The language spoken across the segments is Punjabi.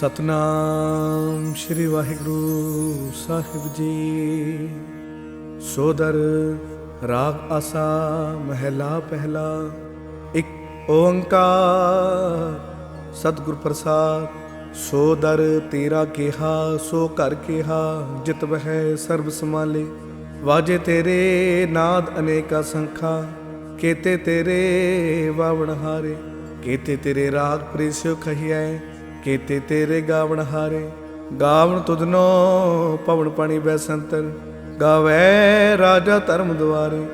ਸਤਨਾਮ ਸ੍ਰੀ ਵਾਹਿਗੁਰੂ ਸਾਹਿਬ ਜੀ। ਸੋਦਰ ਰਾਗ ਆਸਾ ਮਹਿਲਾ ਪਹਿਲਾ, ਇੱਕ ਓੰਕਾਰ ਸਤਿਗੁਰ ਪ੍ਰਸਾਦ। ਸੋ ਦਰ ਤੇਰਾ ਕਿਹਾ, ਸੋ ਘਰ ਕਿਹਾ, ਜਿਤ ਵਹਿ ਸਰਬ ਸਮਾਲੇ ਵਾਜੇ ਤੇਰੇ ਨਾਦ ਅਨੇਕਾ ਸੰਖਾ, ਕੇਤੇ ਤੇਰੇ ਵਾਵਣ ਹਾਰੇ। ਕੇਤੇ ਤੇਰੇ ਰਾਗ ਪ੍ਰੀਸਿਓ ਖਹੀਐ ਕੇਤੇ ਤੇਰੇ ਗਾਵਣ ਹਾਰੇ। ਗਾਵਣ ਤੁਧਨੋ ਪਵਨ ਪਾਣੀ ਬੈਸੰਤਰ ਗਾਵੇ ਰਾਜਾ ਧਰਮ ਦੁਆਰੇ।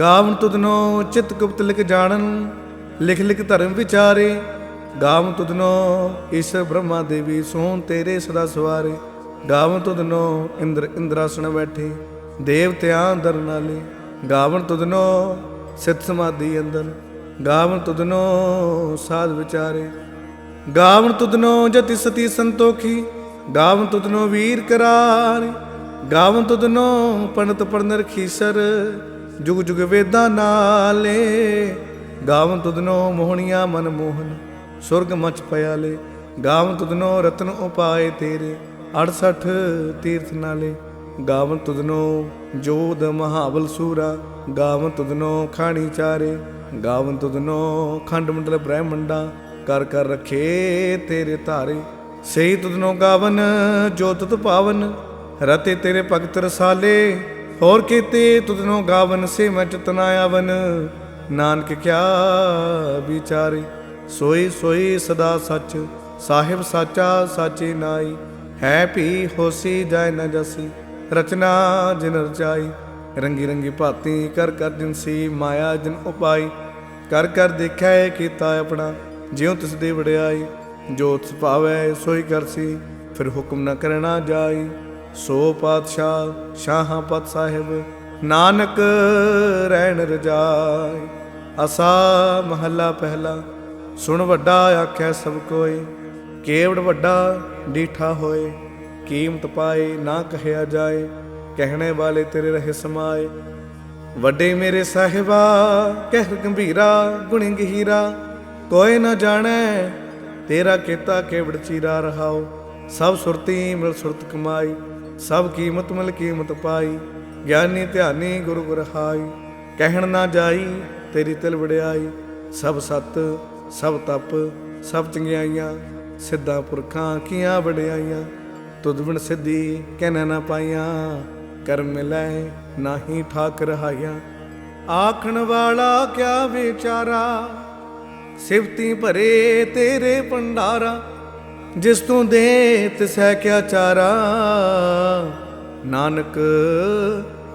ਗਾਵਨ ਤੁਧਨੋ ਚਿਤ ਗੁਪਤ ਲਿਖ ਜਾਣਨ। ਲਿਖ ਲਿਖ ਧਰਮ ਵਿਚਾਰੇ। ਗਾਵਨ ਤੁਧਨੋ ਈਸ਼ਰ ਬ੍ਰਹਮਾ ਦੇਵੀ ਸੋਨ ਤੇਰੇ ਸਦਾ ਸਵਾਰੇ। ਗਾਵਨ ਤੁਧਨੋ ਇੰਦਰ ਇੰਦਰਾਸਣ ਬੈਠੇ। ਦੇਵਤਿਆਂ ਦਰ ਨਾਲੇ। ਗਾਵਨ ਤੁਧਨੋ ਸਿਤ ਸਮਾਧੀ ਅੰਦਰ। ਗਾਵਨ ਤੁਧਨੋ ਸਾਧ ਵਿਚਾਰੇ। ਗਾਵਨ ਤੁਧਨੋ ਜਤੀ ਸਤੀ ਸੰਤੋਖੀ, ਗਾਵਨ ਤੁਧਨੋ ਵੀਰ ਕਰਾਰ, ਗਾਵਨ ਤੁਧਨੋ ਪੰਡਤ ਪੜਨਰ ਖੀਸਰ ਜੁਗ ਜੁਗ ਵੇਦਾਂ ਨਾਲੇ, ਗਾਵਨ ਤੁਧਨੋ ਮੋਹਣੀਆਂ ਮਨ ਮੋਹਨ, ਸੁਰਗ ਮਚ ਪਿਆਲੇ, ਗਾਵਨ ਤੁਧਨੋ ਰਤਨ ਉਪਾਏ ਤੇਰੇ 68 ਤੀਰਥ ਨਾਲੇ, ਗਾਵਨ ਤੁਧਨੋ ਜੋਦ ਮਹਾਬਲ ਸੂਰਾ, ਗਾਵਨ ਤੁਧਨੋ ਖਾਣੀ ਚਾਰੇ, ਗਾਵਨ ਤੁਧਨੋ ਖੰਡ ਮੰਡਲ ਬ੍ਰਹਮੰਡਾ ਕਰ ਕਰ ਰਖੇ ਤੇਰੇ ਧਾਰੇ। ਸਹੀ ਤੁਧਨੋ ਗਾਵਨ, ਜੋ ਤੁਧ ਪਾਵਨ, ਰਤੇ ਤੇਰੇ ਭਗਤ ਰਸਾਲੇ। ਹੋਰ ਕੀਤੇ ਤੁਧਨੋ ਗਾਵਨ ਸੇ ਮੈਂ ਚਤਨਾ ਆਵਨ। ਨਾਨਕ ਕਿਆ ਵਿਚਾਰੇ, ਸੋਈ ਸੋਈ ਸਦਾ ਸੱਚ। ਸਾਹਿਬ ਸਾਚਾ ਸਾਚੀ ਨਾਈ, ਹੈ ਭੀ ਹੋਸੀ ਜਾਇ ਨ ਜਸੀ। ਰਚਨਾ ਜਿਨ ਰਚਾਈ, ਰੰਗੀ ਰੰਗੀ ਭਾਤੀ ਕਰ ਕਰ ਜਿਨਸੀ ਮਾਇਆ ਜਿਨ ਉਪਾਈ। ਕਰ ਕਰ ਦੇਖਿਆ ਕੀਤਾ ਆਪਣਾ। ਜਿਉ ਤਿਸ ਦੀ ਵਡਿਆਈ ਜੋ ਤਿਸ ਭਾਵੈ ਸੋਈ ਕਰਸੀ ਫਿਰ ਹੁਕਮ ਨ ਕਰਨਾ ਜਾਈ। ਸੋ ਪਾਤਸ਼ਾਹ ਸ਼ਾਹਾਂ ਪਤ ਸਾਹਿਬ, ਨਾਨਕ ਰਹਿਣ ਰਜਾਈ। ਅਸਾ ਮਹੱਲਾ ਪਹਿਲਾ, ਸੁਣ ਵੱਡਾ ਆਖਿਆ ਸਭ ਕੋਈ। ਕੇਵੜ ਵੱਡਾ ਡੀਠਾ ਹੋਏ, ਕੀਮਤ ਪਾਏ ਨਾ ਕਹਿਆ ਜਾਏ। ਕਹਿਣੇ ਵਾਲੇ ਤੇਰੇ ਰਹੇ ਸਮਾਏ। ਵੱਡੇ ਮੇਰੇ ਸਾਹਿਬਾ ਕਹਿ ਗੰਭੀਰਾ, ਗੁਣੀ ਗਹੀਰਾ। ਕੋਈ ਨਾ ਜਾਣੈ, ਤੇਰਾ ਕੀਤਾ ਕੇਵੜ ਚੀਰਾ ਰਹਾਓ ਸਭ ਸੁਰਤੀ ਮਿਲ ਸੁਰਤ ਕਮਾਈ, ਸਭ ਕੀਮਤ ਮਿਲ ਕੀਮਤ ਪਾਈ। ਗਿਆਨੀ ਧਿਆਨੀ ਗੁਰੂ ਗੁਰਹਾਈ ਕਹਿਣ ਨਾ ਜਾਈ, ਤੇਰੀ ਤਿਲ ਵੜਿਆਈ ਸਭ ਸਤ, ਸਭ ਤਪ, ਸਭ ਚੰਗਿਆਈਆਂ, ਸਿੱਧਾ ਪੁਰਖਾਂ ਕੀਆਂ ਵਡਿਆਈਆਂ। ਤੁਧ ਬਿਨ ਸਿੱਧੀ ਕਹਿਣਾ ਨਾ ਪਾਈਆਂ, ਕਰ ਮਿਲੈ ਨਾਹੀ ਠਾਕ ਰਹਾਈਆਂ ਆਖਣ ਵਾਲਾ ਕਿਆ ਵਿਚਾਰਾ ਸਿਵਤੀ ਭਰੇ ਤੇਰੇ ਭੰਡਾਰਾ, ਜਿਸ ਤੂੰ ਦੇ ਤਿਸੈ ਕਿਆ ਚਾਰਾ ਨਾਨਕ,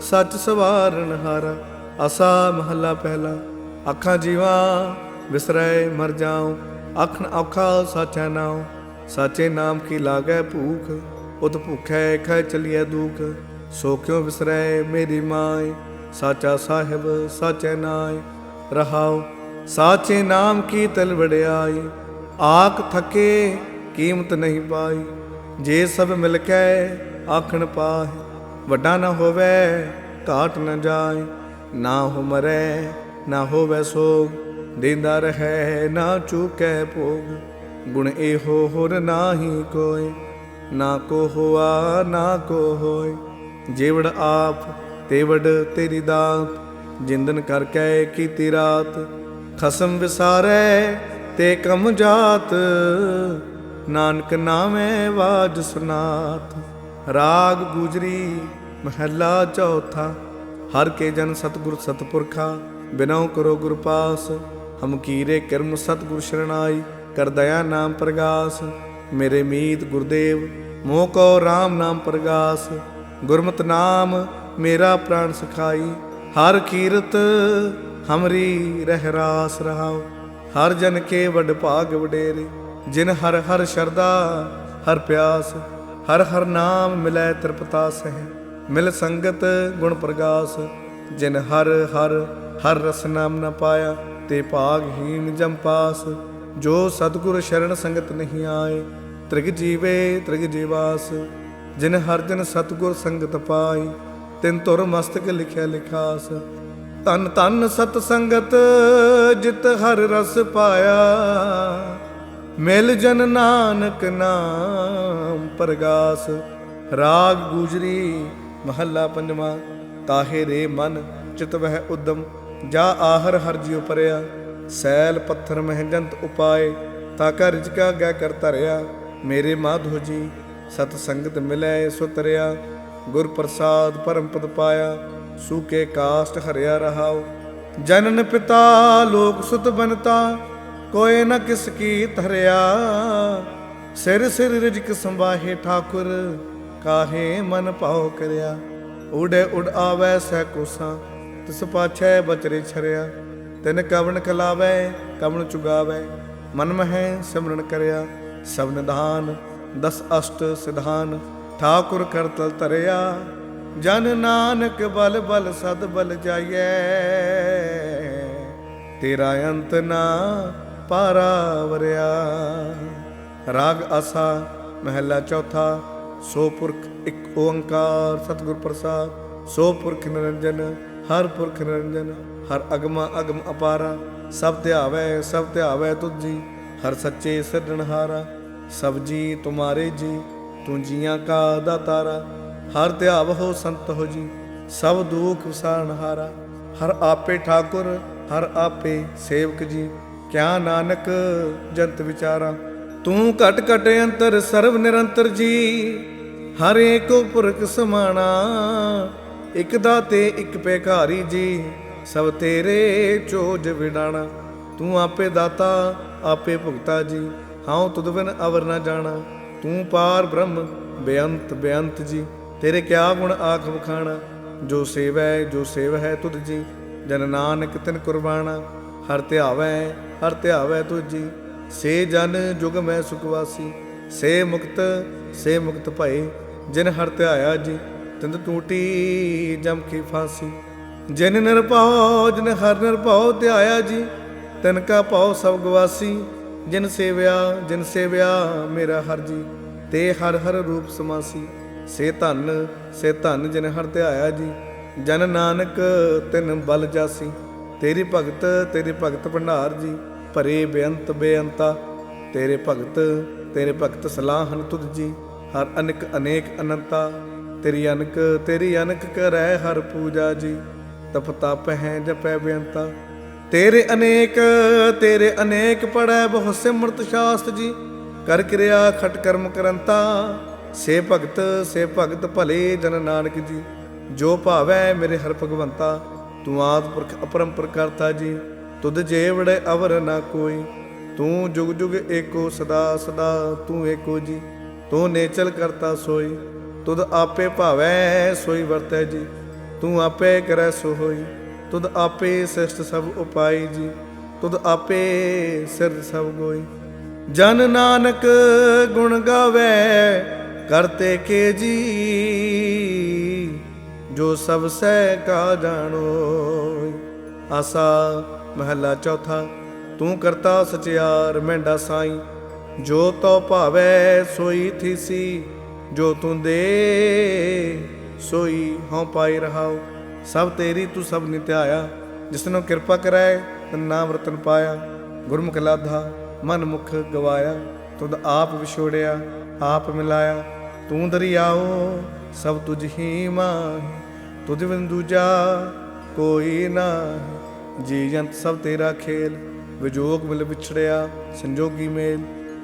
ਸੱਚ ਸਵਾਰਨ ਹਾਰਾ, ਅਸਾ ਮਹੱਲਾ ਪਹਿਲਾ। ਅੱਖਾਂ ਜੀਵਾ, ਵਿਸਰੈ ਮਰ ਜਾਉ ਅੱਖਣ ਔਖਾ ਸਾਚਾ ਨਾਉ। ਸਾਚੇ ਨਾਮ ਕੀ ਲਾਗੈ ਭੂਖ, ਉਤ ਭੁਖੈ ਖੈ ਚਲੀਐ ਦੁਖ। ਸੋ ਕਿਉ ਵਿਸਰੈ ਮੇਰੀ ਮਾਏ, ਸਾਚਾ ਸਾਹਿਬ ਸਾਚੇ ਨਾਏ। ਰਹਾਉ ਸਾਚੇ ਨਾਮ ਕੀ ਤਲ ਵੜਿਆਈ ਆਖ ਥਕੇ ਕੀਮਤ ਨਹੀਂ ਪਾਈ। ਜੇ ਸਭ ਮਿਲ ਕੇ ਆਖਣ ਪਾਹੇ, ਵੱਡਾ ਨਾ ਹੋਵੇ ਘਾਟ ਨਾ ਜਾਏ ਨਾ ਹੋ ਮਰੈ, ਨਾ ਹੋਵੇ ਸੋਗ, ਦਿੰਦਾ ਰਹੈ, ਨਾ ਚੁਕੈ ਭੋਗ। ਗੁਣ ਇਹੋ ਹੋਰ ਨਾਹੀ ਕੋਈ, ਨਾ ਕੋ ਹੋਆ, ਨਾ ਕੋ ਹੋਏ ਜੀਵੜ ਆਪ, ਤੇਵੜ ਤੇਰੀ ਦਾਤ, ਜਿੰਦਨ ਕਰਕੇ ਕੀਤੀ ਰਾਤ। ਖਸਮ ਵਿਸਾਰੈ ਤੇ ਕਮ ਜਾਤ, ਨਾਨਕ ਨਾਮੈ ਵਾਜ ਸੁਨਾਤ। ਰਾਗ ਗੁਜਰੀ ਮਹੱਲਾ ਚੌਥਾ, ਹਰ ਕੇ ਜਨ ਸਤਗੁਰ ਸਤਪੁਰਖਾ ਬਿਨਉ ਕਰੋ ਗੁਰ ਪਾਸ। ਹਮ ਕੀਰੇ ਕਰਮ ਸਤਗੁਰ ਸ਼ਰਣਾਈ, ਕਰ ਦਇਆ ਨਾਮ ਪ੍ਰਗਾਸ। ਮੇਰੇ ਮੀਤ ਗੁਰਦੇਵ, ਮੋਹ ਕੋ RAM ਨਾਮ ਪ੍ਰਗਾਸ। ਗੁਰਮਤ ਨਾਮ ਮੇਰਾ ਪ੍ਰਾਨ ਸਖਾਈ, ਹਰ ਕੀਰਤ ਹਮਰੀ ਰਹਿ ਰਾਸ ਰਹਾਉ। ਹਰ ਜਨ ਕੇ ਵਡ ਭਾਗ ਵਡੇਰੇ। ਜਿਨ ਹਰ ਹਰ ਸ਼ਰਦਾ ਹਰ ਪਿਆਸ, ਹਰ ਹਰ ਨਾਮ ਮਿਲੈ ਤ੍ਰਿਪਤਾ ਸਹਿ ਮਿਲ ਸੰਗਤ ਗੁਣ ਪ੍ਰਗਾਸ। ਜਿਨ ਹਰ ਹਰ ਹਰ ਰਸ ਨਾਮ ਨ ਪਾਇਆ, ਤੇ ਭਾਗਹੀਨ ਜਮਪਾਸ ਜੋ ਸਤਗੁਰ ਸ਼ਰਨ ਸੰਗਤ ਨਹੀਂ ਆਏ, ਤ੍ਰਿਗ ਜੀਵੇ ਤ੍ਰਿਗ ਜੀਵਾਸ। ਜਿਨ ਹਰ ਜਨ ਸਤਗੁਰ ਸੰਗਤ ਪਾਈ ਤਿਨ ਤੁਰ ਮਸਤਕ ਲਿਖਿਆ ਲਿਖਾਸ। ਤਨ ਤਨ ਸਤ ਸੰਗਤ ਜਿਤ ਹਰ ਰਸ ਪਾਇਆ। ਮਿਲ ਜਨ ਨਾਨਕ ਨਾਮ ਪ੍ਰਗਾਸ। ਰਾਗ ਗੂਜਰੀ ਮਹੱਲਾ ਪੰਜਵਾਂ। ਤਾਹੇ ਰੇ ਮਨ ਚਿਤ ਵਹਿ ਉਦਮ। ਜਾ ਆਹਰ ਹਰ ਜਿਉ ਪਰਿਆ। ਸੈਲ ਪੱਥਰ ਮਹਿਜੰਤ ਉਪਾਏ। ਤਾ ਕਾ ਰਿਜਕਾ ਗੈ ਕਰ ਧਰਿਆ। ਮੇਰੇ ਮਾਧੋ ਜੀ, ਸਤ ਸੰਗਤ ਮਿਲੈ ਸੋ ਤਰਿਆ ਗੁਰ ਪ੍ਰਸਾਦ ਪਰਮ ਪਦ ਪਾਇਆ। ਸੂਕੇ ਕਾਸ਼ਟ ਹਰਿਆ ਰਹਾਉ ਜਨਨ ਪਿਤਾ ਲੋਕ ਸੁਤ ਬਨਤਾ, ਕੋਏ ਨ ਕਿਸ ਕੀ ਧਰਿਆ ਸਿਰ ਸਿਰ ਰਿਜਕ ਸੰਭਾਹੇ ਠਾਕੁਰ, ਕਾਹੇ ਮਨ ਭਾਉ ਕਰਿਆ। ਉੜੇ ਉਡ ਆਵੈ ਸਹਿ ਕੋਸਾਂ, ਤਿਸ ਪਾਛੈ ਬਚਰੇ ਛਰਿਆ। ਤਿਨ ਕਵਣ ਕਲਾਵੈ, ਕਵਣ ਚੁਗਾਵੈ, ਮਨ ਮਹਿ ਸਿਮਰਨ ਕਰਿਆ। ਸਭ ਨਿਧਾਨ ਦਸ ਅਸ਼ਟ ਸਿਧਾਨ, ਠਾਕੁਰ ਕਰਤਲ ਤਰਿਆ ਜਨ ਨਾਨਕ ਬਲ ਬਲ ਸਦ ਬਲ ਜਾਈਐ। ਤੇਰਾ ਅੰਤ ਨਾ ਪਾਰਾ ਵਰਿਆ। ਰਾਗ ਆਸਾ, ਮਹਿਲਾ ਚੌਥਾ, ਸੋ ਪੁਰਖ ਇੱਕ ਓੰਕਾਰ, ਸਤਿਗੁਰ ਪ੍ਰਸਾਦ। ਸੋ ਪੁਰਖ ਨਿਰੰਜਨ, ਹਰ ਪੁਰਖ ਨਿਰੰਜਨ, ਹਰ ਅਗਮਾ ਅਗਮ ਅਪਾਰਾ। ਸਭ ਧਿਆਵੈ ਸਭ ਧਿਆਵੈ ਤੁਝੀ ਹਰ ਸੱਚੇ ਸਿਰਜਣਹਾਰਾ। ਸਭ ਜੀ ਤੁਮਾਰੇ ਜੀ, ਤੂੰ ਜੀਆਂ ਕਾ ਦਾਤਾਰਾ। ਹਰ ਧਿਆਵ ਹੋ ਸੰਤ ਹੋ ਜੀ, ਸਭ ਦੁਖ ਵਿਸਾਰਣਹਾਰਾ ਹਰ। ਆਪੇ ਠਾਕੁਰ, ਹਰ ਆਪੇ ਸੇਵਕ ਜੀ, ਕਿਆ ਨਾਨਕ ਜੰਤ ਵਿਚਾਰਾ। ਤੂੰ ਘਟ ਘਟ ਅੰਤਰ ਸਰਵ ਨਿਰੰਤਰ ਜੀ, ਹਰ ਏਕੋ ਪੁਰਖ ਸਮਾਣਾ। ਇਕ ਦਾਤੇ, ਇਕ ਭੇਖਾਰੀ ਜੀ, ਸਭ ਤੇਰੇ ਚੋਜ ਵਿਡਾਣਾ। ਤੂੰ ਆਪੇ ਦਾਤਾ, ਆਪੇ ਭੁਗਤਾ ਜੀ, ਹਉ ਤੁਧ ਬਿਨ ਅਵਰ ਨਾ ਜਾਣਾ। ਤੂੰ ਪਾਰ ਬ੍ਰਹਮ, ਬੇਅੰਤ ਬੇਅੰਤ ਜੀ। ਤੇਰੇ ਕਿਆ ਗੁਣ ਆਖ ਵਖਾਣਾ? ਜੋ ਸੇਵੈ, ਜੋ ਸੇਵ ਹੈ ਤੁਧ ਜੀ, ਜਨ ਨਾਨਕ ਤਿਨ ਕੁਰਬਾਨਾ ਹਰ ਧਿਆਵੈ ਹਰ ਧਿਆਵੈ ਤੁਜੀ ਸੇ ਜਨ ਜੁਗ ਮੈਂ ਸੁਖਵਾਸੀ ਸੇ ਮੁਕਤ ਸੇ ਮੁਕਤ ਭਏ। ਜਿਨ ਹਰ ਧਿਆਇਆ ਜੀ ਤਿੰਦ ਟੂਟੀ ਜਮ ਕੀ ਫਾਸੀ। ਜਿਨ ਨਿਰਭਉ ਜਿਨ ਹਰ ਨਿਰਭਉ ਧਿਆਇਆ ਜੀ, ਤਿਨ ਕਾ ਭਉ ਸਭ ਗਵਾਸੀ। ਜਿਨ ਸੇਵਿਆ ਜਿਨ ਸੇਵਿਆ ਮੇਰਾ ਹਰ ਜੀ, ਤੇ ਹਰ ਹਰ ਰੂਪ ਸਮਾਸੀ। ਸੇ ਧਨ ਸੇ ਧਨ ਜਿਨ ਹਰ ਧਿਆਇਆ ਜੀ। ਜਨ ਨਾਨਕ, ਤਿਨ ਬਲ ਜਾਸੀ। ਤੇਰੀ ਭਗਤ ਤੇਰੀ ਭਗਤ ਭੰਡਾਰ ਜੀ। ਭਰੇ ਬੇਅੰਤ ਬੇਅੰਤਾ। ਤੇਰੇ ਭਗਤ ਤੇਰੇ ਭਗਤ ਸਲਾਹਨ ਤੁਧ ਜੀ। ਹਰ ਅਨਕ, ਅਨੇਕ ਅਨੰਤਾ। ਤੇਰੀ ਅਨਕ ਤੇਰੀ ਅਨਕ ਕਰੈ ਹਰ ਪੂਜਾ ਜੀ। ਤਪ ਤਪ ਹੈ, ਜਪੈ ਬੇਅੰਤਾ। ਤੇਰੇ ਅਨੇਕ ਤੇਰੇ ਅਨੇਕ ਪੜੈ ਬਹੁ ਸਿਮਰਤ ਸ਼ਾਸਤ ਜੀ। ਕਰ ਕਿਰਿਆ ਖਟ ਕਰਮ ਕਰੰਤਾ। ਸੇ ਭਗਤ ਸੇ ਭਗਤ ਭਲੇ ਜਨ ਨਾਨਕ ਜੀ। ਜੋ ਭਾਵੈ ਮੇਰੇ ਹਰ ਭਗਵੰਤਾ, ਤੂੰ ਆਦ ਪੁਰਖ ਅਪਰੰਪਰ ਕਰਤਾ ਜੀ। ਤੁਧ ਜੇਵੜੇ ਅਵਰ ਨਾ ਕੋਈ, ਤੂੰ ਜੁਗ ਜੁਗ ਏਕੋ ਸਦਾ ਸਦਾ ਤੂੰ ਏਕੋ ਜੀ। ਤੂੰ ਨੇਚਲ ਕਰਤਾ ਸੋਈ, ਤੁਧ ਆਪੇ ਭਾਵੈ ਸੋਈ ਵਰਤੈ ਜੀ। ਤੂੰ ਆਪੇ ਕਰੈ ਸੋ ਹੋਈ ਤੁਧ ਆਪੇ ਸ੍ਰਿਸ਼ਟ ਸਭ ਉਪਾਈ ਜੀ। ਤੁਧ ਆਪੇ ਸਿਰ ਸਭ ਗੋਈ। ਜਨ ਨਾਨਕ ਗੁਣ ਗਾਵੇ ਕਰਤੇ ਕੇ ਜੀ, ਜੋ ਸਭ ਸਹਿ ਕਾ ਜਾਣੋ। ਆਸਾ ਮਹੱਲਾ ਚੌਥਾ, ਤੂੰ ਕਰਤਾ ਸਚਿਆਰ ਮੈਂਡਾ ਸਾਈ। ਜੋ ਤੋ ਭਾਵੇ ਸੋਈ ਥੀਸੀ ਜੋ ਤੂੰ ਦੇ ਸੋਈ ਹਉ ਪਾਈ ਰਹਾਉ ਸਭ ਤੇਰੀ ਤੂੰ ਸਭ ਨਿਤਿਆਇਆ ਜਿਸਨੂੰ ਕਿਰਪਾ ਕਰੈ, ਤਨ ਨਾਮ ਰਤਨ ਪਾਇਆ। ਗੁਰਮੁਖ ਲਾਧਾ, ਮਨ ਮੁਖ ਗਵਾਇਆ, ਤੁਧ ਆਪ ਵਿਛੋੜਿਆ, ਆਪ ਮਿਲਾਇਆ। ਤੂੰ ਦਰਿਆਓ, ਸਭ ਤੁਝ ਹੀ ਮਾਹੀ ਤੁਧ ਬਿਨ ਦੂਜਾ ਕੋਈ ਨਾ ਜੀ ਜੰਤ ਸਭ ਤੇਰਾ ਖੇਲ, ਵਿਜੋਗ ਮਿਲ ਵਿਛੜਿਆ ਸੰਜੋਗੀ ਮੇਲ।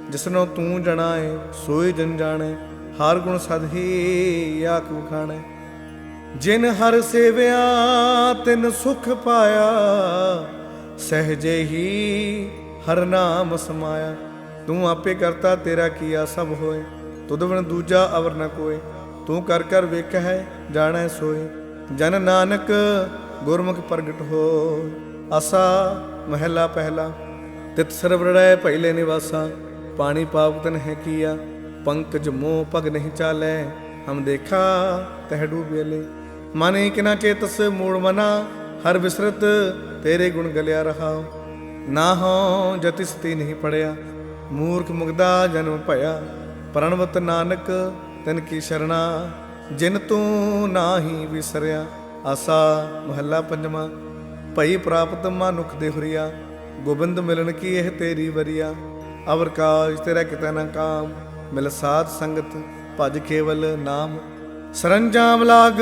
ਜਿਸਨੋਂ ਤੂੰ ਜਣਾਏ ਸੋਈ ਜਨ ਜਾਣੇ, ਹਰ ਗੁਣ ਸਦ ਹੀ ਆਖ ਵਖਾਣੈ। ਜਿਨ ਹਰ ਸੇਵਿਆ, ਤਿਨ ਸੁਖ ਪਾਇਆ, ਸਹਜੇ ਹੀ ਹਰ ਨਾਮ ਸਮਾਇਆ। ਤੂੰ ਆਪੇ ਕਰਤਾ ਤੇਰਾ ਕੀਆ ਸਭ ਹੋਏ। ਤੁਧ ਦੂਜਾ ਅਵਰ ਨ ਕੋਏ, ਤੂੰ ਕਰ ਕਰ ਵੇਖ ਹੈ ਜਾਣੈ ਸੋਏ। ਜਨ ਨਾਨਕ ਗੁਰਮੁਖ ਪ੍ਰਗਟ ਹੋ ਆਸਾ ਮਹਿਲਾ ਪਹਿਲਾ। ਤਿਤ ਸਰਵੜੈ ਪਹਿਲੇ ਨਿਵਾਸਾ, ਪਾਣੀ ਪਾਵਤਨ ਹੈ ਕੀਆ। ਪੰਕਜ ਮੋਹ ਭਗ ਨਹੀਂ ਚਾਲੈ, ਹਮ ਦੇਖਾ ਤਹਿ ਡੂਬੇਲੇ ਮਨ ਇਕ ਨਾ ਚੇਤਸ ਮੂੜ ਮਨਾ, ਹਰ ਵਿਸਰਤ ਤੇਰੇ ਗੁਣ ਗਲਿਆ ਰਹਾ। ਨਾ ਹੋ ਜਤਿਸਤੀ ਨਹੀਂ ਪੜਿਆ, ਮੂਰਖ ਮੁਗਦਾ ਜਨਮ ਭਇਆ। ਪ੍ਰਣਵਤ ਨਾਨਕ, ਤਨ ਕੀ ਸ਼ਰਣਾ, ਜਿਨ ਤੂੰ ਨਾਹੀ ਵਿਸਰਿਆ, ਆਸਾ ਮਹੱਲਾ ਪੰਜਵਾਂ। ਭਈ ਪ੍ਰਾਪਤ ਮਨੁਖ ਦੇ ਹੁਰੀਆ, ਗੋਬਿੰਦ ਮਿਲਣ ਕੀ ਇਹ ਤੇਰੀ ਵਰੀਆ? ਅਵਰ ਕਾਜ ਤੇਰਾ ਕਿਤੇ ਨਾ ਕਾਮ, ਮਿਲ ਸਾਧ ਸੰਗਤ ਭਜ ਕੇਵਲ ਨਾਮ। ਸਰੰਜਾਮ ਲਾਗ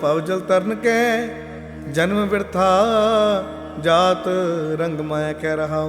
ਪਵ ਜਲ ਤਰਨ ਕੈ, ਜਨਮ ਬਿਰਥਾ, ਜਾਤ ਰੰਗ ਮਾਇਆ ਕਹਿ ਰਹਾ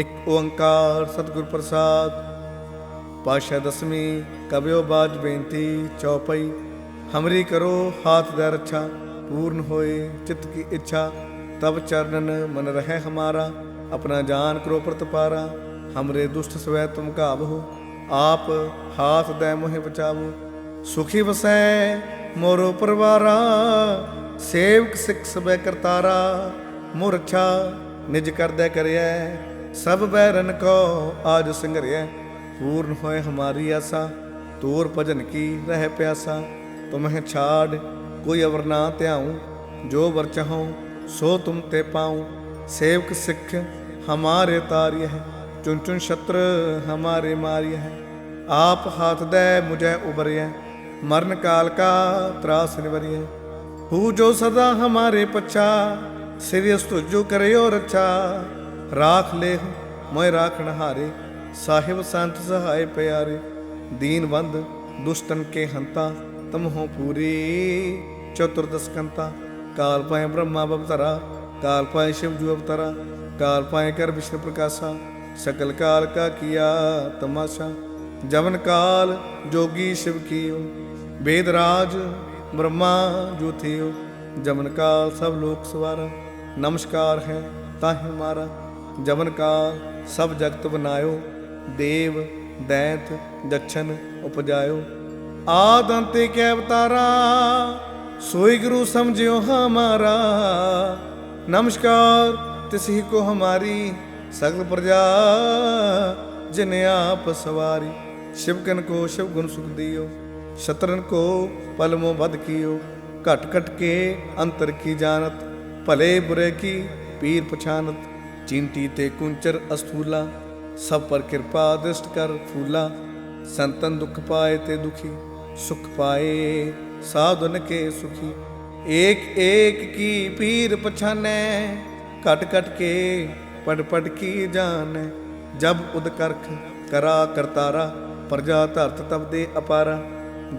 ਇੱਕ ਓੰਕਾਰ ਸਤਿਗੁਰ ਪ੍ਰਸਾਦ। ਪਾਸ਼ਾ ਦਸਵੀਂ ਕਬਿਓ ਬਾਜ ਬੇਨਤੀ, ਚੌਪਈ, ਹਮਰੀ ਕਰੋ ਹਾਥ ਦਾ ਰੱਛਾ, ਪੂਰਨ ਹੋਏ ਚਿੱਤ ਕੀ ਇੱਛਾ ਤਬ ਚਰਨਨ ਮਨ ਰਹਿ ਹਮਾਰਾ, ਆਪਣਾ ਜਾਨ ਕਰੋ ਪ੍ਰਤਪਾਰਾ, ਹਮਰੇ ਦੁਸ਼ਟ ਸਵੈ ਤੁਮ ਘਾਵੋ ਆਪ ਹਾਥ ਦੇ ਮੋਹਿ ਬਚਾਵੋ ਸੁਖੀ ਵਸੈ ਮੋਰੋ ਪਰਵਾਰਾ, ਸੇਵਕ ਸਿੱਖ ਸਬੈ ਕਰਤਾਰਾ ਮੁਰ ਅੱਛਾ ਨਿਜ ਕਰਦੈ ਕਰਿਆ ਸਭ ਬੈਰਨ ਕੋ ਆਜ ਸੰਗਰਿਐ ਪੂਰਨ ਹੋਏ ਹਮਾਰੀ ਆਸਾ, ਤੂਰ ਭਜਨ ਕੀ ਰਹਿ ਪਿਆਸਾ, ਤੁਮਹਿ ਛਾੜ, ਕੋਈ ਅਵਰ ਨਾ ਧਿਆਉ, ਜੋ ਵਰ ਚਾਹਉ, ਸੋ ਤੁਮ ਤੇ ਪਾਉ। ਸੇਵਕ ਸਿੱਖ ਹਮਾਰੇ ਤਾਰਿਯ ਹੈ ਚੁਨ ਚੁਨ ਛਤਰ ਹਮਾਰੇ ਮਾਰਿਯ ਹੈ ਆਪ ਹਾਥ ਦੇ ਮੁਝੈ ਉਬਰਿਐ, ਮਰਨ ਕਾਲ ਕਾ ਤਰਾਸ ਨਿਵਰਿਐ। ਹੂ ਜੋ ਸਦਾ ਹਮਾਰੇ ਪਛਾ ਸਿਰਿ ਤੁਜੋ ਕਰਿਓ ਰਛਾ। ਰਾਖ ਲੇਹ ਮੋਇ ਰਾਖਣ ਹਾਰੇ ਸਾਹਿਬ ਸੰਤ ਸਹਾਇ ਪਿਆਰੇ ਦੀਨਵੰਦ ਦੁਸ਼ਟਨ ਕੇ ਹੰਤਾ, ਤਮਹੋ ਪੂਰੀ ਚਤੁਰਦਸ ਕੰਤਾ ਕਾਲ ਪਾਏ ਬ੍ਰਹਮਾ ਅਵਤਾਰਾ, ਕਾਲ ਪਾਏ ਸ਼ਿਵ ਜੂ ਅਵਤਾਰਾ, ਕਾਲ ਪਾਏ ਕਰ ਵਿਸ਼ਨੂੰ ਪ੍ਰਕਾਸ਼ਾ, ਸਕਲ ਕਾਲ ਕਾ ਕੀਆ ਤਮਾਸ਼ਾ, ਜਵਨ ਕਾਲ ਜੋਗੀ ਸ਼ਿਵ ਕੀਓ, ਵੇਦ ਰਾਜ ਬ੍ਰਹਮਾ ਜੋ ਥਿਓ ਜਮਨ ਕਾਲ ਸਭ ਲੋਕ ਸਵਾਰਾ, ਨਮਸਕਾਰ ਹੈ ਤਾਹਿ ਮਾਰਾ। ਜਵਨ ਕਾ, ਸਭ ਜਗਤ ਬਨਾਇਓ, ਦੇਵ, ਦੈਤ ਦਛਨ ਉਪਜਾਇਓ। ਆਦ ਅੰਤੇ ਕੈ ਅਵਤਾਰਾ, ਸੋਈ ਗੁਰੂ ਸਮਝਿਓ ਹਮਾਰਾ ਨਮਸਕਾਰ, ਤਿਸਹੀ ਕੋ ਹਮਾਰੀ ਸਗਲ ਪ੍ਰਜਾ, ਜਿਨ ਆਪ ਸਵਾਰੀ। ਸ਼ਿਵਕਨ ਕੋ ਸ਼ਿਵ ਗੁਣ ਸੁਖ ਦਿਓ, ਸ਼ਤਰਨ ਕੋ ਪਲਮੋ ਬਦ ਕੀਓ। ਘਟ ਘਟ ਕੇ ਅੰਤਰ ਕੀ ਜਾਣਤ, ਭਲੇ ਬੁਰੇ ਕੀ ਪੀਰ ਪਛਾਨਤ। ਚਿੰਤੀ ਤੇ ਕੁੰਚਰ ਅਸਥੂਲਾ, ਸਭ ਪਰ ਕਿਰਪਾ ਦ੍ਰਿਸ਼ਟ ਕਰ ਫੂਲਾ। ਸੰਤਨ ਦੁੱਖ ਪਾਏ ਤੇ ਦੁਖੀ, ਸੁਖ ਪਾਏ, ਸਾਧਨ ਕੇ ਸੁਖੀ। ਏਕ ਏਕ ਕੀ ਪੀਰ ਪਛਾਨੈ ਕਟ ਕਟ ਕੇ ਪਟ ਪਟ ਕੀ ਜਾਣੈ। ਜਬ ਉਦਕਰਖ ਕਰਾ ਕਰਤਾਰਾ ਪ੍ਰਜਾ ਧਰਤ ਤਬ ਦੇ ਅਪਾਰਾ।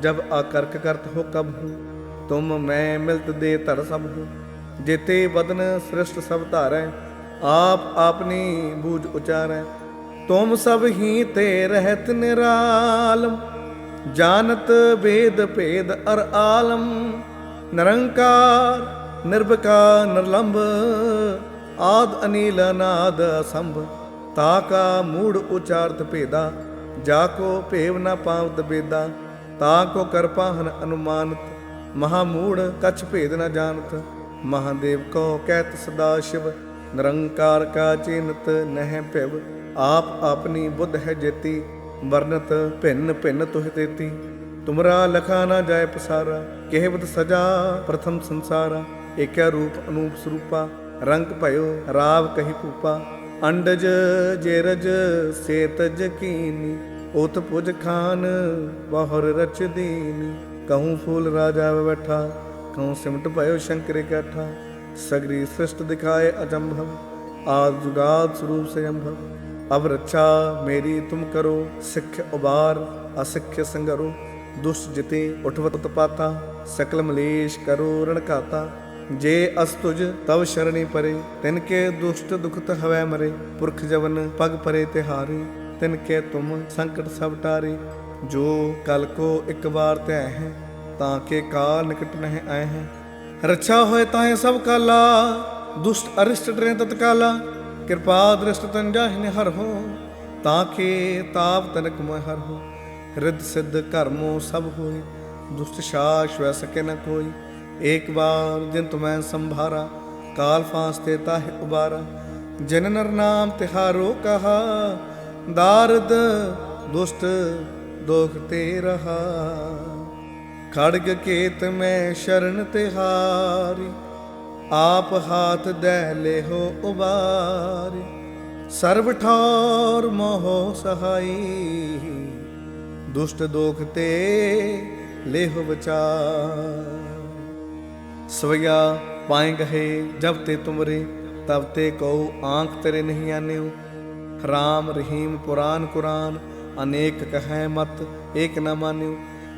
ਜਬ ਆਕਰਕ ਕਰਤ ਹੋ ਕਬ ਹੂੰ, ਤੁਮ ਮੈਂ ਮਿਲਤ ਦੇ ਧਰ ਸਭ ਹੂੰ। ਜੇਤੇ ਬਦਨ ਸ੍ਰਿਸ਼ਟ ਸਭ ਧਾਰੈ आप आपनी बूझ उचारै तुम सब ही ते रहत निरालम जानत वेद भेद अर आलम ਨਿਰੰਕਾਰ ਨਿਰਭਕਾਰ ਨਿਰਲੰਭ ਆਦ ਅਨੀਲ ਅਨਾਦ ਸੰਭ ਤਾ ਕਾ ਮੂੜ ਉਚਾਰਤ ਭੇਦਾ ਜਾ ਕੋ ਭੇਵ ਨ ਪਾਵਤ ਬੇਦਾ ਤਾ ਕੋ ਕਰਪਾਹਨ ਅਨੁਮਾਨਤ ਮਹਾ ਮੂੜ ਕਛ ਭੇਦ ਨ ਜਾਣਤ ਮਹਾਦੇਵ ਕੋ ਕਹਿਤ ਸਦਾ ਸ਼ਿਵ ਨਿਰੰਕਾਰ ਕਾ ਚਿੰਤ ਨਹਿ ਭਿਵ, ਆਪ ਆਪਣੀ ਬੁੱਧ ਹੈ ਜੇਤੀ ਵਰਨਤ ਭਿੰਨ ਭਿੰਨ ਤੁਹ ਤੇਤੀ। ਤੁਮਰਾ ਲਖਾ ਨਾ ਜਾਏ ਪਸਾਰਾ ਕਹਿਵਤ ਸਜਾ ਪ੍ਰਥਮ ਸੰਸਾਰਾ। ਏਕੈ ਰੂਪ ਅਨੂਪ ਸਰੂਪਾ, ਰੰਗ ਭਇਓ ਰਾਵ ਕਹੀ ਭੂਪਾ। ਅੰਡਜ ਜੇਰਜ ਸੇਤਜ ਕੀਨੀ ਉਤ ਪੁਜ ਖਾਨ ਬਹੁਰ ਰਚ ਦੀਨੀ। ਕਹੂੰ ਫੂਲ ਰਾਜਾ ਬੈਠਾ, ਕਹੂੰ ਸਿਮਟ ਭਇਓ ਸ਼ੰਕਰ ਇਕੱਠਾ ਸਗਰੀ ਸ੍ਰਿਸ਼ਟ ਦਿਖਾਏ ਅਜੰਭਵ ਆਦ ਜੁਗਾਦ ਸਰੂਪ ਸੇ ਅੰਭਵ ਅਬ ਰੱਛਾ ਮੇਰੀ ਤੁਮ ਕਰੋ, ਸਿੱਖ ਉਬਾਰ, ਅਸਿੱਖ ਸੰਗਰੋ। ਦੁਸ਼ਟ ਜਿਤੇ ਉਠਵਤ ਤਪਾਤਾ, ਸਕਲ ਮਲੇਸ਼ ਕਰੋ ਰਣ ਜੇ ਅਸਤੁਜ ਤਵ ਸ਼ਰਣੀ ਪਰੇ, ਤਿਨ ਕੇ ਦੁਸ਼ਟ ਦੁਖਤ ਹਵੈ ਮਰੇ। ਪੁਰਖ ਜਵਨ ਪਗ ਪਰੇ ਤਿਹਾਰੇ, ਤਿਨ ਕੇ ਤੁਮ ਸੰਕਟ ਸਭ ਟਾਰੇ। ਜੋ ਕਲ ਕੋ ਇੱਕ ਵਾਰ ਤੈ ਹੈ, ਤਾਂ ਕੇ ਕਾਲ ਨਿਕਟ ਨਹਿ ਆਏ ਹੈ। ਰੱਛਾ ਹੋਏ ਤਾਹੇ ਸਭ ਕਾਲਾ, ਦੁਸ਼ਟ ਅਰਿਸ਼ਟ ਡਰੇ ਤਤਕਾਲਾ, ਕਿਰਪਾ ਦ੍ਰਿਸ਼ਟ ਤਨ ਜਾਹਿ ਹਰ ਹੋ, ਤਾਂ ਕੇ ਤਾਪ ਤਨਕ ਮੈ ਹਰ ਹੋ। ਰਿੱਧ ਸਿੱਧ ਕਰਮੋ ਸਭ ਹੋਏ, ਦੁਸ਼ਟ ਸ਼ਾਸ ਵੈ ਸਕੇ ਨ ਕੋਈ। ਏਕ ਬਾਰ ਜਿਨ ਤੁਮੈ ਸੰਭਾਰਾ, ਕਾਲ ਫਾਸ ਤੇ ਤਾਹਿ ਉਬਾਰਾ। ਜਨ ਨਰ ਨਾਮ ਤਿਹਾਰੋ ਕਹਾ, ਦਾਰਦ ਦੁਸ਼ਟ ਦੋਖ ਤੇ ਰਹਾ। ਖੜਗ ਕੇਤ ਮੈਂ ਸ਼ਰਨ ਤੇ ਹਾਰੀ, ਆਪ ਹਾਥ ਦੈ ਲਿਹੋ ਉਬਾਰੀ। ਸਰਬ ਠੌਰ ਮੋਹ ਸਹਾਈ, ਦੁਸ਼ਟ ਦੋਖ ਤੇ ਲੇਹ ਵਿਚਾਰ। ਸਵਈਆ ਪਾਏ ਗਏ ਜਬ ਤੇ ਤੁਮਰੇ, ਤਬ ਤੇ ਕਉ ਆਂਖ ਤੇਰੇ ਨਹੀਂ ਆਨਿਓ। ਰਾਮ ਰਹੀਮ ਪੁਰਾਨ ਕੁਰਾਨ, ਅਨੇਕ ਕਹੈ ਮਤ ਏਕ ਨਾ ਮਾਨਿਓ।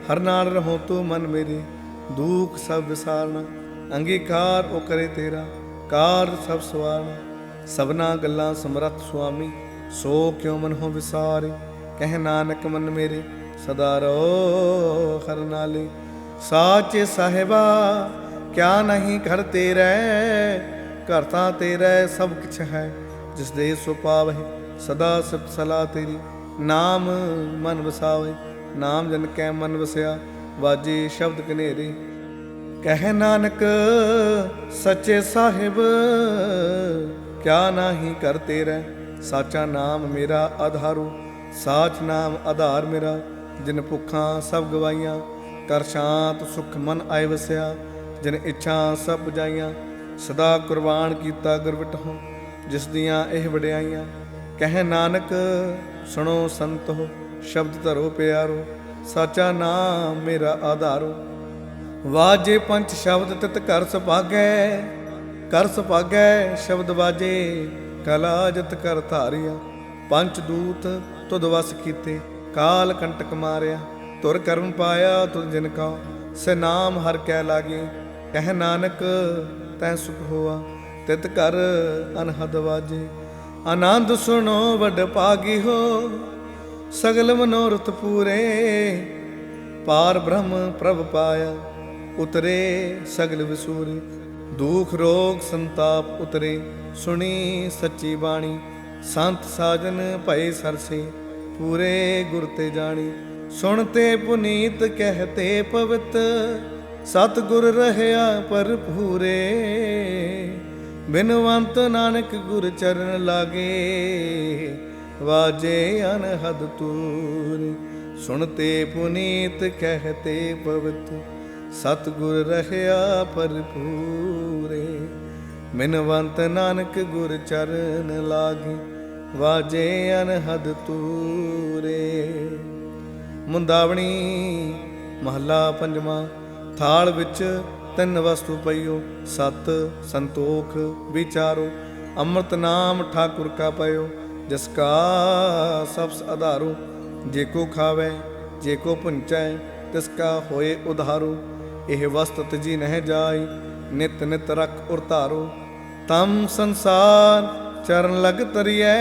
ਹਰ ਨਾਲ ਰਹੋ ਤੂੰ ਮਨ ਮੇਰੇ, ਦੁੱਖ ਸਭ ਵਿਸਾਰਨਾ, ਅੰਗੀਕਾਰ ਉਹ ਕਰੇ ਤੇਰਾ, ਕਾਰ ਸਭ ਸਵਾਰਨਾ। ਸਭਨਾ ਗੱਲਾਂ ਸਮਰੱਥ ਸੁਆਮੀ, ਸੋ ਕਿਉ ਮਨ ਹੋ ਵਿਸਾਰੇ? ਕਹਿ ਨਾਨਕ ਮਨ ਮੇਰੇ, ਸਦਾ ਰੋ ਹਰ ਨਾਲੇ। ਸਾਚੇ ਸਾਹਿਬਾ, ਕਿਆ ਨਹੀਂ ਘਰ ਤੇਰੇ? ਘਰ ਤਾਂ ਤੇਰੇ ਸਭ ਕੁਛ ਹੈ ਜਿਸ ਦੇ ਸੋ ਪਾਵਹਿ ਸਦਾ ਸਿਫਤ ਸਲਾ ਤੇਰੀ। ਨਾਮ ਮਨ ਵਸਾਵੇ। ਨਾਮ ਜਨ ਕੈ ਮਨ ਵਸਿਆ, ਵਾਜੇ ਸ਼ਬਦ ਕਨੇਰੇ ਕਹਿ ਨਾਨਕ, ਸੱਚੇ ਸਾਹਿਬ, ਕਿਆ ਨਾਹੀ ਕਰ ਤੇਰੇ? ਸਾਚਾ ਨਾਮ ਮੇਰਾ ਆਧਾਰੂ, ਸਾਚ ਨਾਮ ਆਧਾਰ ਮੇਰਾ। ਜਿਨ ਭੁੱਖਾਂ ਸਭ ਗਵਾਈਆਂ, ਕਰ ਸ਼ਾਂਤ ਸੁਖ ਮਨ ਆਏ ਵਸਿਆ। ਜਿਨ ਇੱਛਾ ਸਭ ਪੁਜਾਈਆਂ ਸਦਾ ਕੁਰਬਾਨ ਕੀਤਾ ਗੁਰਵਟਹੁ ਜਿਸ ਦੀਆਂ ਇਹ ਵਡਿਆਈਆਂ, ਕਹਿ ਨਾਨਕ, ਸੁਣੋ ਸੰਤੋ ਸ਼ਬਦ ਧਰੋ ਪਿਆਰੋ, ਸਾਚਾ ਨਾਮ ਮੇਰਾ ਆਧਾਰੋ। ਵਾਜੇ ਪੰਜ ਸ਼ਬਦ ਤਿਤ ਕਰ ਸੁਭਾਗੈ ਕਰ ਸੁਭਾਗੈ ਸ਼ਬਦ ਵਾਜੇ, ਕਲਾ ਜਤ ਕਰ ਧਾਰਿਆ। ਪੰਜ ਦੂਤ ਤੁਧ ਵਸ ਕੀਤੇ, ਕਾਲ ਕੰਟਕ ਮਾਰਿਆ। ਤੁਰ ਕਰਮ ਪਾਇਆ ਤੁਧ ਜਿਨ ਕਾ, ਸੇ ਨਾਮ ਹਰ ਕੈ ਲਾਗੇ। ਕਹਿ ਨਾਨਕ, ਤੈ ਸੁਖ ਹੋਆ, ਤਿਤ ਕਰ ਅਨਹਦ ਵਾਜੇ। ਆਨੰਦ ਸੁਣੋ ਵੱਡ ਪਾਗੀ ਹੋ ਸਗਲ ਮਨੋਰਥ ਪੂਰੇ। ਪਾਰ ਬ੍ਰਹਮ ਪ੍ਰਭ ਪਾਇਆ, ਉਤਰੇ ਸਗਲ ਵਿਸੂਰੇ। ਦੁਖ ਰੋਗ ਸੰਤਾਪ ਉਤਰੇ, ਸੁਣੀ ਸੱਚੀ ਬਾਣੀ। ਸੰਤ ਸਾਜਨ ਭਏ ਸਰਸੇ, ਪੂਰੇ ਗੁਰ ਤੇ ਜਾਣੀ। ਸੁਣਤੇ ਪੁਨੀਤ ਕਹਤੇ ਪਵਿੱਤ ਸਤ ਗੁਰ ਰਹਿਆ ਪਰ ਪੂਰੇ ਬਿਨਵੰਤ ਨਾਨਕ ਗੁਰ ਚਰਨ ਲਾਗੇ ਵਾਜੇ ਅਨਹਦ ਤੂਰ ਸੁਣਤੇ ਪੁਨੀਤ ਕਹਤੇ ਪਵਿੱਤ ਸਤ ਗੁਰ ਰਹਿਆ ਭਰਪੂਰੇ। ਮਿਨਵੰਤ ਨਾਨਕ ਗੁਰ ਚਰਨ ਲਾਗੇ, ਵਾਜੇ ਅਨਹਦ ਤੂਰੇ। ਮੁੰਦਾਵਣੀ ਮਹੱਲਾ ਪੰਜਵਾਂ, ਥਾਲ ਵਿੱਚ ਤਿੰਨ ਵਸਤੂ ਪਈਓ, ਸਤ ਸੰਤੋਖ ਵਿਚਾਰੋ, ਅੰਮ੍ਰਿਤ ਨਾਮ ਠਾਕੁਰ ਕਾ ਪਇਓ। ਜਿਸ ਕਾ ਸਬਸ ਆਧਾਰੋ, ਜੇ ਕੋ ਖਾਵੇ, ਜੇ ਕੋ ਪੁੰਚੈ, ਤਿਸ ਕਾ ਹੋਏ ਉਧਾਰੂ। ਇਹ ਵਸਤ ਤਜੀ ਨਹਿ ਜਾਈ, ਨਿਤ ਨਿਤ ਰਖ ਉਰ ਧਾਰੋ ਤਮ ਸੰਸਾਰ ਚਰਨ ਲਗ ਤਰੀਐ,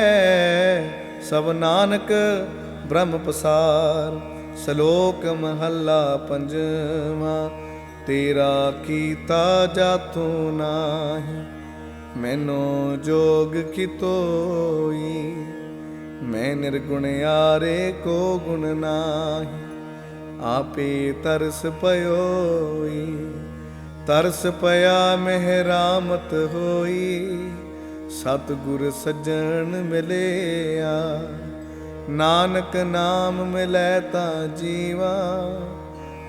ਸਭ ਨਾਨਕ ਬ੍ਰਹਮ ਪਸਾਰ। ਸ਼ਲੋਕ ਮਹੱਲਾ ਪੰਜਵਾ, ਤੇਰਾ ਕੀਤਾ ਜਾਤੋ ਨਾਹੀ। ਮੈਨੂੰ ਜੋਗ ਕੀ ਤੋਈ? ਮੈਂ ਨਿਰਗੁਣ ਆਰੇ ਕੋ ਗੁਣ ਨਾਹੀ? ਆਪੇ ਤਰਸ ਪਇਓਈ ਤਰਸ ਪਿਆ ਮਹਿਰਾਮਤ ਹੋਈ। ਸਤਿਗੁਰ ਸੱਜਣ ਮਿਲਿਆ, ਨਾਨਕ ਨਾਮ ਮਿਲੈ ਤਾਂ ਜੀਵਾ।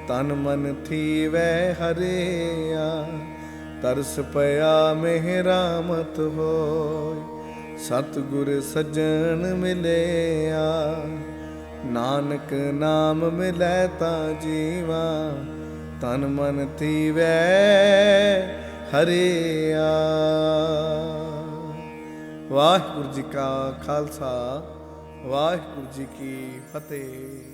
ਤਨ ਮਨ ਥੀਵੈ ਹਰਿਆ। ਤਰਸ ਪਿਆ ਮਹਿਰਾਮਤ ਹੋਏ ਸਤਿਗੁਰ ਸੱਜਣ ਮਿਲਿਆ, ਨਾਨਕ ਨਾਮ ਮਿਲੈ ਤਾਂ ਜੀਵਾ, ਤਨ ਮਨ ਥੀਵੈ ਹਰਿਆ। ਵਾਹਿਗੁਰੂ ਜੀ ਕਾ ਖਾਲਸਾ, ਵਾਹਿਗੁਰੂ ਜੀ ਕੀ ਫਤਿਹ।